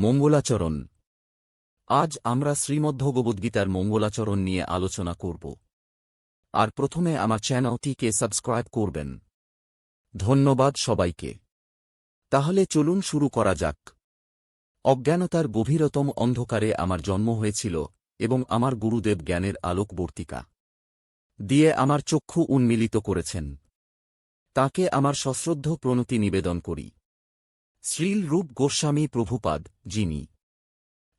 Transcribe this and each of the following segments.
মঙ্গলাচরণ। আজ আমরা শ্রীমদ্ভগবদ্গীতার মঙ্গলাচরণ নিয়ে আলোচনা করব। আর প্রথমে আমার চ্যানেলটিকে সাবস্ক্রাইব করবেন। ধন্যবাদ সবাইকে। তাহলে চলুন শুরু করা যাক। অজ্ঞানতার গভীরতম অন্ধকারে আমার জন্ম হয়েছিল এবং আমার গুরুদেব জ্ঞানের আলোকবর্তিকা। দিয়ে আমার চক্ষু উন্মিলিত করেছেন। তাকে আমার সশ্রদ্ধ প্রণতি নিবেদন করি। শ্রীল রূপ গোস্বামী প্রভুপাদ, যিনি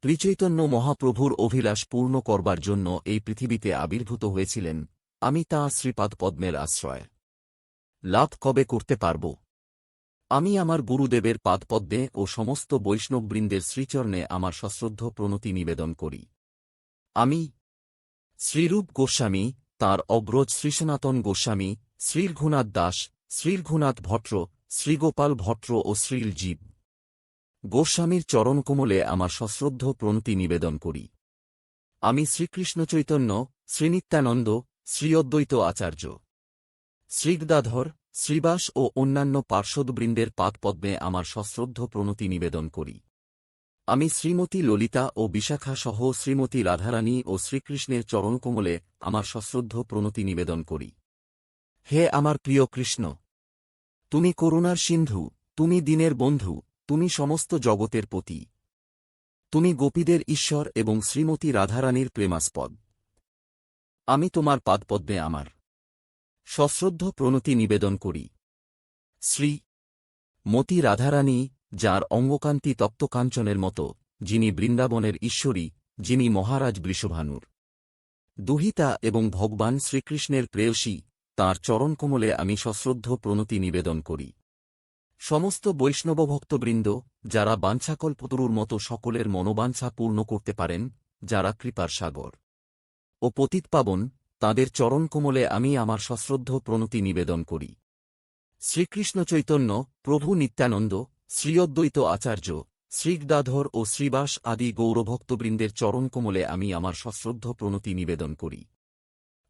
ত্রিচৈতন্য মহাপ্রভুর অভিলাষ পূর্ণ করবার জন্য এই পৃথিবীতে আবির্ভূত হয়েছিলেন, আমি তা শ্রীপাদ পদ্মের আশ্রয় লাভ কবে করতে পারব? আমি আমার গুরুদেবের পাদপদ্মে ও সমস্ত বৈষ্ণববৃন্দের শ্রীচরণে আমার সশ্রদ্ধ প্রণতি নিবেদন করি। আমি শ্রীরূপ গোস্বামী, তাঁর অগ্রজ শ্রীসনাতন গোস্বামী, শ্রীরঘুনাথ দাস, শ্রীরঘুনাথ ভট্ট শ্রীগোপাল ভট্ট ও শ্রীল জীব। গোস্বামীর চরণকমলে আমার সশ্রদ্ধ প্রণতি নিবেদন করি। আমি শ্রীকৃষ্ণ চৈতন্য শ্রীনিত্যানন্দ শ্রীঅদ্বৈত আচার্য। শ্রীগদাধর, শ্রীবাস ও অন্যান্য পার্শ্বদবৃন্দের পাদপদ্মে আমার সশ্রদ্ধ প্রণতি নিবেদন করি। আমি শ্রীমতী ললিতা ও বিশাখা সহ শ্রীমতী রাধারানী ও শ্রীকৃষ্ণের চরণকমলে আমার সশ্রদ্ধ প্রণতি নিবেদন করি। হে আমার প্রিয় কৃষ্ণ! তুমি করুণার সিন্ধু, তুমি দিনের বন্ধু, তুমি সমস্ত জগতের পতি। তুমি গোপীদের ঈশ্বর এবং শ্রীমতী রাধারানীর প্রেমাস্পদ। আমি তোমার পাদপদ্মে আমার। সশ্রদ্ধ প্রণতি নিবেদন করি। শ্রী মতি রাধারানী, যার অঙ্গকান্তি তপ্তকাঞ্চনের মতো, যিনি বৃন্দাবনের ঈশ্বরী, যিনি মহারাজ বৃষভানুর। দুহিতা এবং ভগবান শ্রীকৃষ্ণের প্রেয়সী তাঁর চরণকমলে আমি সশ্রদ্ধ প্রণতি নিবেদন করি। সমস্ত বৈষ্ণব ভক্তবৃন্দ যারা বাঞ্ছাকল্পতরুর মতো সকলের মনোবাঞ্ছা পূর্ণ করতে পারেন, যারা কৃপার সাগর। ও পতিতপাবন তাঁদের চরণকমলে আমি আমার সশ্রদ্ধ প্রণতি নিবেদন করি। শ্রীকৃষ্ণ চৈতন্য, প্রভু নিত্যানন্দ শ্রীঅদ্বৈত আচার্য, শ্রীগদাধর ও শ্রীবাস আদি গৌরভক্তবৃন্দের চরণকমলে আমি আমার সশ্রদ্ধ প্রণতি নিবেদন করি।